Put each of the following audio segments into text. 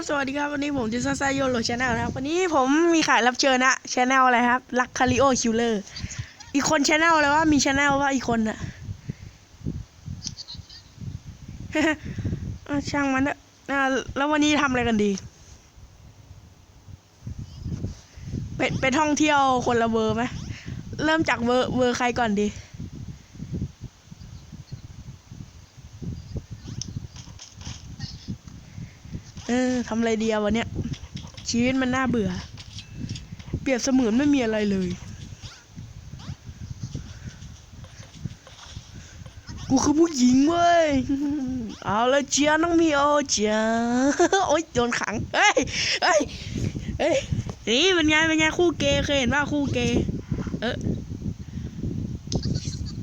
บสวัสดีครับ วันนี้ผมจิซาซาโยโรชาแนลนะครับ วันนี้ผมมีขายรับเชิญนะชาแนลอะไรครับลักคาริโอคิลเลอร์ อีกคนชาแนลเลยว่ามีชาแนลว่าอีกคนอะอะช่างมันเถอะแล้ววันนี้ทำอะไรกันดีไปไปท่องเที่ยวคนละเวอร์ไหมเริ่มจากเวอร์เวอร์ใครก่อนดี เออทำอะไรเดีอะวันเนี้ยชีวิตมันน่าเบื่อ เปรียบเสมือนไม่มีอะไรเลย กูคือผู้หญิงเว้ย เอาละเจียน้องมีโอเจียโอ๊ยโดนขัง เฮ้ย เฮ้ย เฮ้ย นี่เป็นไงเป็นไงคู่เกย์เคยเห็นว่าคู่เกย์ เออ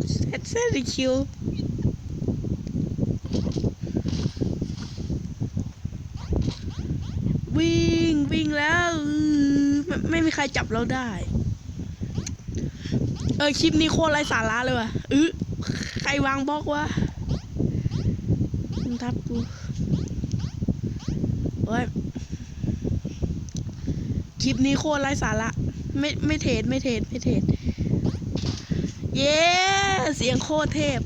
เซตเซตคิวงวิ่งแล้วอื้อ ไม่มีใครจับเราได้ เออคลิปนี้โคตรไร้สาระเลยว่ะอื้อใครวางบล็อกวะมึงทับกูโอ้ยคลิปนี้โคตรไร้สาระ ไม่ไม่เทรดไม่เทรดไม่เทรดเย้เสียงโคตรเทพ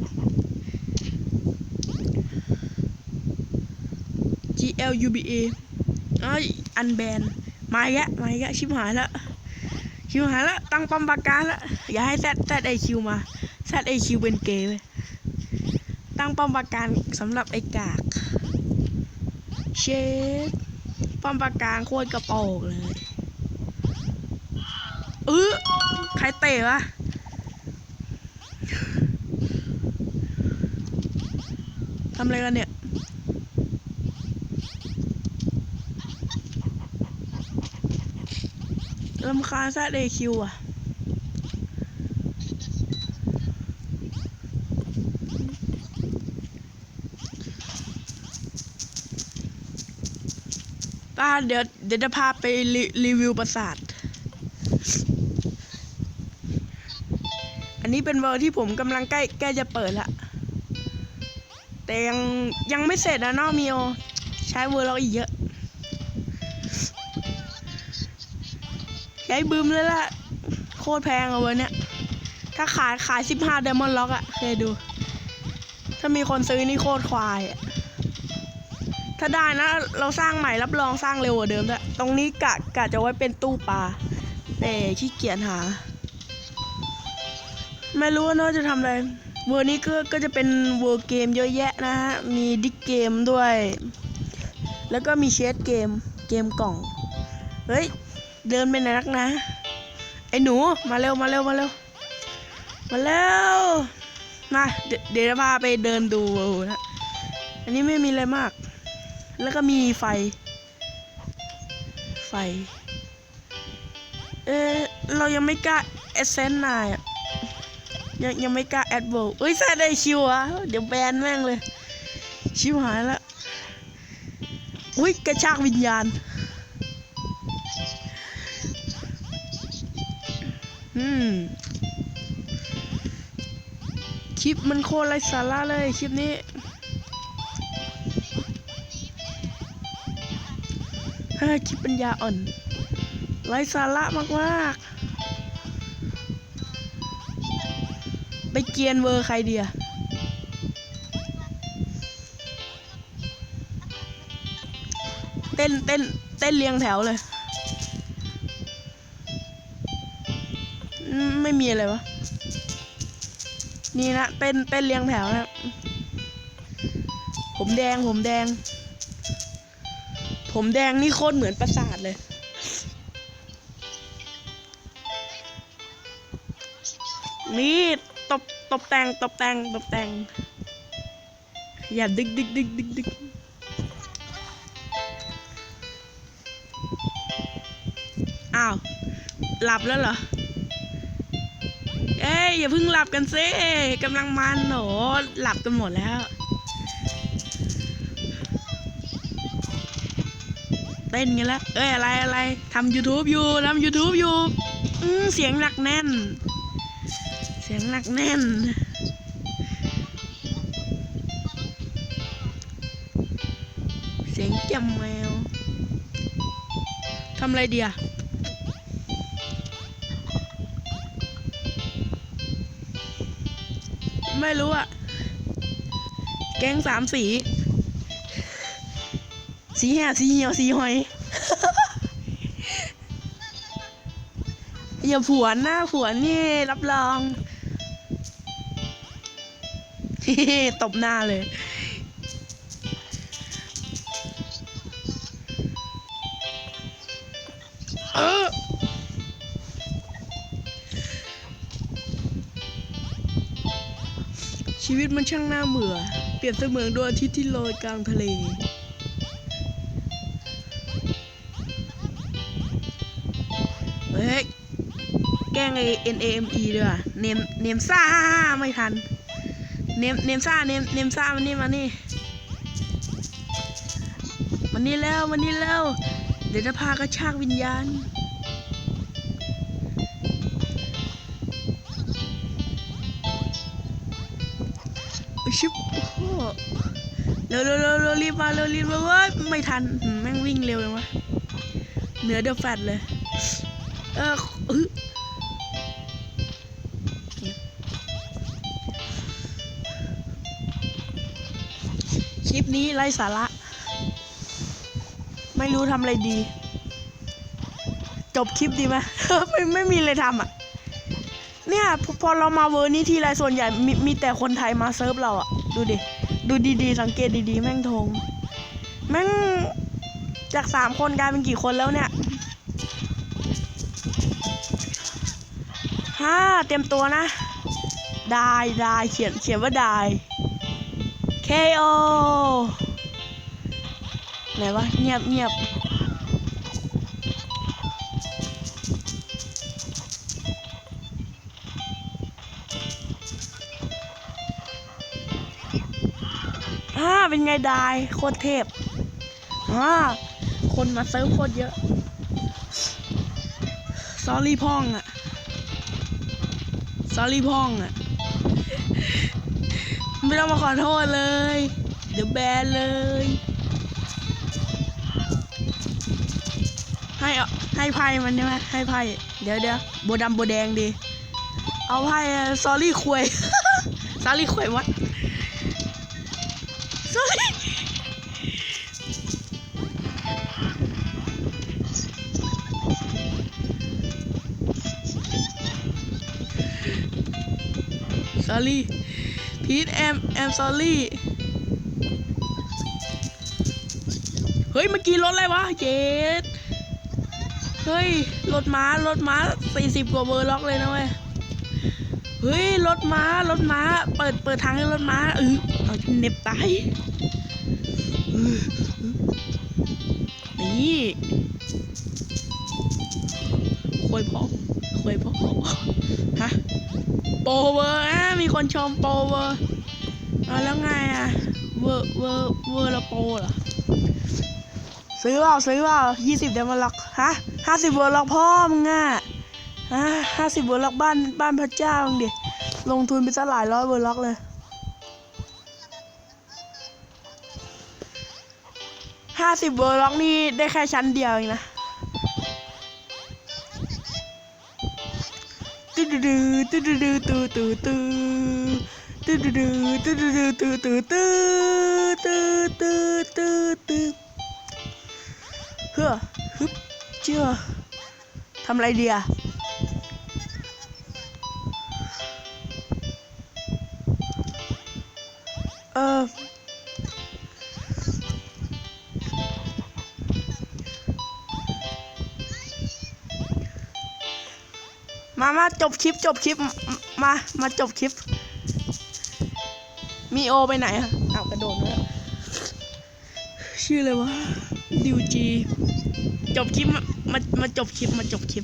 G L U B A เอ้ยอันแบน มาอีกแมาอีกอะชิบหายล้วชิบหายแล้วตั้งป้อมปราการแล้วอย่าให้แซดแซดไอคิวมาแซดไอคิวเป็นเกย์เลยตั้งป้อมปราการสำหรับไอกากเชดป้อมปราการโคตรกระโปรงเลยเออใครเตะวะทำอะไรกันเนี่ย ลำคาญแซดเอคิวอะป้าเดี๋ยวเดี๋ยวจะพาไปรีรีวิวปราสาท อันนี้เป็นเวอร์ที่ผมกำลังใกล้ใกล้จะเปิดละ แต่ยังยังไม่เสร็จนะเนาะมิโอ ใช้เวอร์เราอีกเยอะ ใช้บืมเลยล่ะ โคตรแพงเอาเว้ยเนี่ยถ้าขายขายสิบห้าเดมอนล็อกอะเคยดู ถ้ามีคนซื้อนี่โคตรควายอะถ้าได้นะ เราสร้างใหม่รับรองสร้างเร็วกว่าเดิมด้วยตรงนี้กะกะจะไว้เป็นตู้ปลาแต่ขี้เกียจหา ไม่รู้ว่าเนาจะทำอะไร เวอร์นี้ก็ก็จะเป็นเวอร์เกมเยอะแยะนะฮะ มีดิกเกมด้วย แล้วก็มีเชสเกม เกมกล่อง เฮ้ย เดินไปไหนนักนะ ไอ้หนู มาเร็ว มาเร็ว มาเร็ว มาเร็ว มา เดี๋ยวพาไปเดินดูนะ อันนี้ไม่มีอะไรมาก แล้วก็มีไฟ ไฟ เออเรายังไม่กล้าเอเซนนายอะยังยังไม่กล้าแอดโบเอ้ยแซดได้คิวอะเดี๋ยวแบนแม่งเลย ชิวหายละอุ้ยกระชากวิญญาณ อืม คลิปมันโคตรไร้สาระเลยคลิปนี้เฮ้ยคลิปปัญญาอ่อน ไร้สาระมากมากๆ ไปเกียนเวอร์ใครเดียเต้นเต้นเต้นเรียงแถวเลย มไม่มีอะไรวะ นี่นะเต้นเต้นเรียงแถวนะผมแดงผมแดง ผมแดงนี่โคตรเหมือนประสาทเลย นี่ตบตบแต่งตบแต่งตบแต่ง อย่าดึกดึกดึกดึกดึกอ้าว หลับแล้วเหรอ ยอย่าเพิ่งหลับกันซิกำลังมันโหหลับกันหมดแล้ว เต้นกันแล้ว เอ้ยอะไรอะไรทำ YouTube อยู่ทำ YouTube อยู่อืเสียงหนักแน่น เสียงหนักแน่นเสียงจำแมวทำอะไรเดีอ ไม่รู้อะแกงสามสี สีแห่สีเหี่ยวสีหอยอย่าผวนหน้าผวนนี่รับรองตบหน้าเลย เออ ชีวิตมันช่างน่าเบื่อ เปรียบเสมือนดวงอาทิตย์ที่ลอยกลางทะเล เฮ้ย แกล้งไอ N A M E ด้วยว่ะเนม เนมซ่าไม่ทัน เนม เนมซ่า เนม เนมซ่า มันนี่มานี่มันนี่แล้วมันนี่แล้ว เดี๋ยวจะพากระชากวิญญาณ ชิบโอ้โหเร็วเร็วเร็วเร็วรีบมาเร็วรีบมาเว้ยไม่ทันแม่งวิ่งเร็วเลยวะเหนือเดอะแฟตเลย เอออึ๊ะคลิปนี้ไร้สาระ ไม่รู้ทำอะไรดี จบคลิปดีไหมไม่ไม่มีอะไรทำอะ เนี่ยพอพอเรามาเวอร์นี้ทีไรส่วนใหญ่มีมีแต่คนไทยมาเซิร์ฟเราอะดูดิ ดูดีๆ สังเกตดีๆ แม่งทง แม่งจากสามคนกลายเป็นกี่คนแล้วเนี่ยห้าเต็มตัวนะ ได้ได้เขียนเขียนว่าได้ KO ไหนวะเงียบเงียบ เป็นไงได้โคตรเทพอ่าคนมาเซิร์ฟโคตรเยอะซอรี่พ่องอะซอรี่พ่องอะไม่ต้องมาขอโทษเลย เดี๋ยวแบนเลย ให้อาให้ไพ่มันใช่ไหมให้ไพ่เดี๋ยวเดี๋ยวโบดำโบแดงดี เอาไพ่ซอรี่ควยซอรี่ควยวัด ซอรี่พีทแอมแอมซอรี่เฮ้ย เมื่อกี้รถอะไรวะ เจดเฮ้ย รถม้ารถม้าสี่สิบกว่าเบอร์ล็อกเลยนะเว้ย เฮ้ย รถม้ารถม้า เปิดเปิดทางให้รถม้าเออเอาเน็บตายนี่ควยพอ ควยพอฮะโปเวอร์อะมีคนชมโปเวอร์เอาแล้วไงอะเวอร์เวอร์เวอร์ละโปเหรอซื้อเปล่าซื้อเปล่ายี่สิบเดมอนล็อกฮะห้าสิบเวอร์ล็อกพ่อมึงอะฮะห้าสิบเวอร์ล็อกบ้านบ้านพระเจ้ามึงดิลงทุนไปซะหลายร้อยเวอร์ล็อกเลยห้าสิบเวอร์ล็อกนี่ได้แค่ชั้นเดียวเองนะ ตื้อดื้อตื้อดื้อตื้อตื้อตื้อตื้อดื้อตื้อดื้อตื้อตื้อตื้ มามาจบคลิปจบคลิปมมา มาจบคลิป มีโอไปไหนอะอ้าวกระโดดแล้วชื่ออะไรวะดิวจีจบคลิปมามา มาจบคลิป มาจบคลิป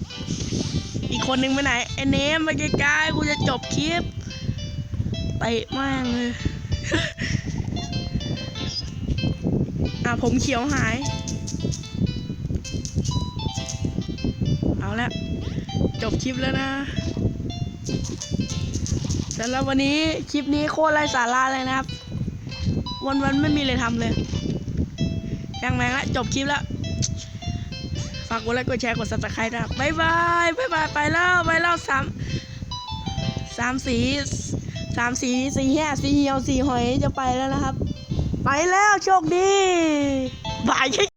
อีกคนนึงไปไหนไอเนมมาไกลๆกูจะจบคลิปเตะแม่งเลย อะผมเขียวหาย เอาละ จบคลิปแล้วนะสำหรับวันนี้คลิปนี้โคตรไร้สาระเลยนะครับ วันๆไม่มีอะไรทำเลยช่างแม่งละจบคลิปแล้วฝากกดไลค์กดแชร์กด subscribe นะครับบายบายบายบายไปแล้วไปแล้วสามสามสีสามสีสีแห่สีเหี่ยวสีหอยจะไปแล้วนะครับ ไปแล้วโชคดีบาย